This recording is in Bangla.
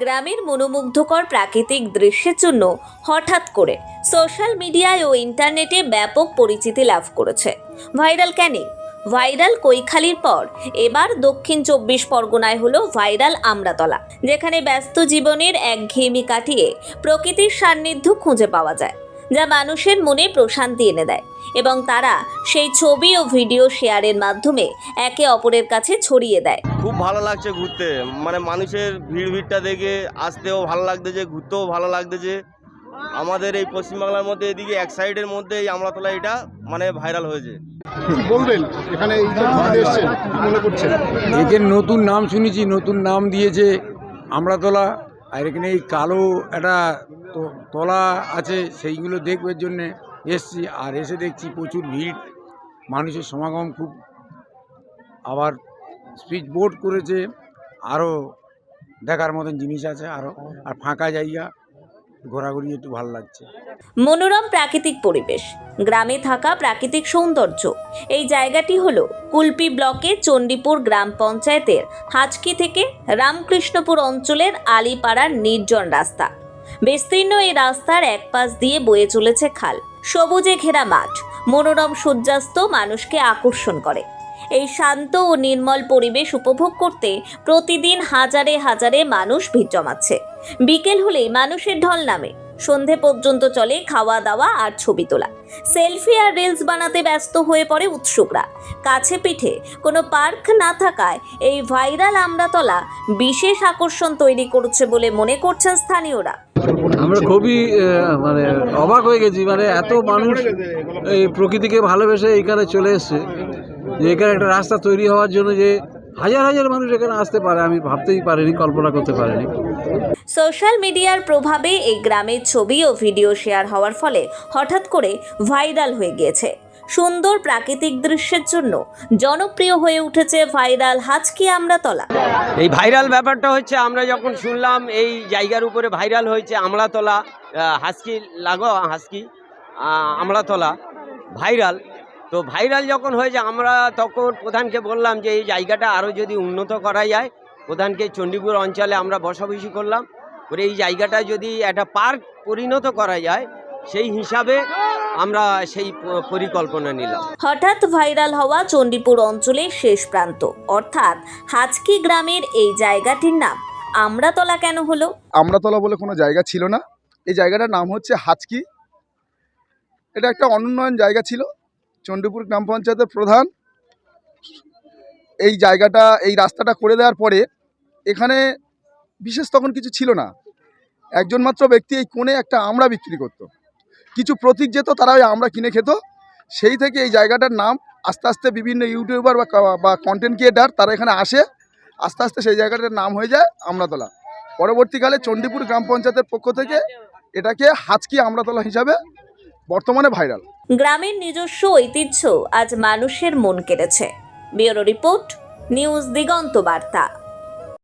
গ্রামের মনোমুগ্ধকর প্রাকৃতিক দৃশ্যের জন্য হঠাৎ করে সোশ্যাল মিডিয়ায় ও ইন্টারনেটে ব্যাপক পরিচিতি লাভ করেছে। ভাইরাল ক্যানিং ভাইরাল কৈখালির পর, এবার দক্ষিণ চব্বিশ পরগনায় হলো ভাইরাল আমরাতলা, যেখানে ব্যস্ত জীবনের একঘেয়েমি কাটিয়ে প্রকৃতির সান্নিধ্য খুঁজে পাওয়া যায়, যা মানুষের মনে প্রশান্তি এনে দেয় এবং তারা সেই ছবি ও ভিডিও শেয়ারের মাধ্যমে একে অপরের কাছে ছড়িয়ে দেয়। খুব ভালো লাগছে ঘুরতে মানে মানুষের ভিড় ভিড়টা দেখে আসতেও ভালো লাগতেছে, ঘুরতেও ভালো লাগতেছে। আমাদের এই পশ্চিমবাংলার মধ্যে এদিকে এক সাইডের মধ্যে এই আমলাতলা এটা মানে ভাইরাল হয়েছে। বলবেন? এখানে এই যে ঘুরতে এসছেন কি মনে করছেন? এদের নতুন নাম শুনেছি নতুন নাম দিয়েছে আমড়াতলা আর এখানে এই কালো একটা তো- তলা আছে সেইগুলো দেখবার জন্যে এসছি আর এসে দেখছি প্রচুর ভিড়। মানুষের সমাগম খুব আবার স্পিচ বোর্ড করেছে আরও দেখার মতন জিনিস আছে আরও আর ফাঁকা জায়গা। ঘোরাঘুরি একটু ভালো লাগছে। মনোরম প্রাকৃতিক পরিবেশ, গ্রামে থাকা প্রাকৃতিক সৌন্দর্য। এই জায়গাটি হলো কুলপি ব্লকে চণ্ডীপুর গ্রাম পঞ্চায়েতের হাচকি থেকে রামকৃষ্ণপুর অঞ্চলের আলিপাড়ার নির্জন রাস্তা। বিস্তীর্ণ এই রাস্তার এক পাশ দিয়ে বয়ে চলেছে খাল। সবুজে ঘেরা মাঠ, মনোরম সূর্যাস্ত মানুষকে আকর্ষণ করে। এই শান্ত ও নির্মল পরিবেশ উপভোগ করতে প্রতিদিন হাজারে হাজারে মানুষ ভিড় জমাচ্ছে। বিকেল হলেই মানুষের ঢল নামে। সন্ধে পর্যন্ত চলে খাওয়া দাওয়া আর ছবি তোলা। সেলফি আর রিলস বানাতে ব্যস্ত হয়ে পড়ে উৎসুকরা। কাছে পিঠে কোনো পার্ক না থাকায় এই ভাইরাল আমরাতলা বিশেষ আকর্ষণ তৈরি করছে বলে মনে করছেন স্থানীয়রা। আমরা খুবই মানে অবাক হয়ে গেছি। মানে এত মানুষ এই প্রকৃতিকে ভালোবেসে এখানে চলে এসছে। যে এখানে একটা রাস্তা তৈরি হওয়ার জন্য যে হাজার হাজার মানুষ এখানে আসতে পারে আমি ভাবতেই পারিনি কল্পনা করতে পারিনি। সোশ্যাল মিডিয়ার প্রভাবে এই গ্রামের ছবি ও ভিডিও শেয়ার হওয়ার ফলে হঠাৎ করে ভাইরাল হয়ে গিয়েছে। সুন্দর প্রাকৃতিক দৃশ্যের জন্য জনপ্রিয় হয়ে উঠেছে ভাইরাল হাচকি আমরাতলা এই ভাইরাল ব্যাপারটা হচ্ছে আমরা যখন শুনলাম এই জায়গার উপরে ভাইরাল হয়েছে আমলাতলা আহ, হাসকি লাগো হাসকি আহ, আমলাতলা ভাইরাল তো ভাইরাল যখন হয়েছে আমরা তখন প্রধানকে বললাম যে এই জায়গাটা আরও যদি উন্নত করা যায় প্রধানকে চণ্ডীপুর অঞ্চলে আমরা বসাবসি করলাম। করে এই জায়গাটা যদি একটা পার্ক পরিণত করা যায় সেই হিসাবে আমরা সেই পরিকল্পনা নিলাম। হঠাৎ ভাইরাল হওয়া চণ্ডীপুর অঞ্চলের শেষ প্রান্ত। অর্থাৎ হাজকি গ্রামের এই জায়গাটির নাম আমরাতলা কেন হলো? আমরাতলা বলে কোনো জায়গা ছিল না। এই জায়গাটার নাম হচ্ছে হাজকি। এটা একটা অনুন্নয়ন জায়গা ছিল। চণ্ডীপুর গ্রাম পঞ্চায়েতের প্রধান। এই জায়গাটা, এই রাস্তাটা করে দেওয়ার পরে এখানে বিশেষ তখন কিছু ছিল না। একজন মাত্র ব্যক্তি এই কোণে একটা আমড়া বিক্রি করত। কিছু প্রতীক যেত, তারা ওই আমড়া কিনে খেত। সেই থেকে এই জায়গাটার নাম আস্তে আস্তে বিভিন্ন ইউটিউবার বা কন্টেন্ট ক্রিয়েটার তারা এখানে আসে। আস্তে আস্তে সেই জায়গাটার নাম হয়ে যায় আমরাতলা। পরবর্তীকালে চণ্ডীপুর গ্রাম পঞ্চায়েতের পক্ষ থেকে এটাকে হাচকি আমড়াতলা হিসাবে বর্তমানে ভাইরাল। গ্রামের নিজস্ব ঐতিহ্য আজ মানুষের মন কেড়েছে। ব্যুরো রিপোর্ট নিউজ দিগন্ত বার্তা।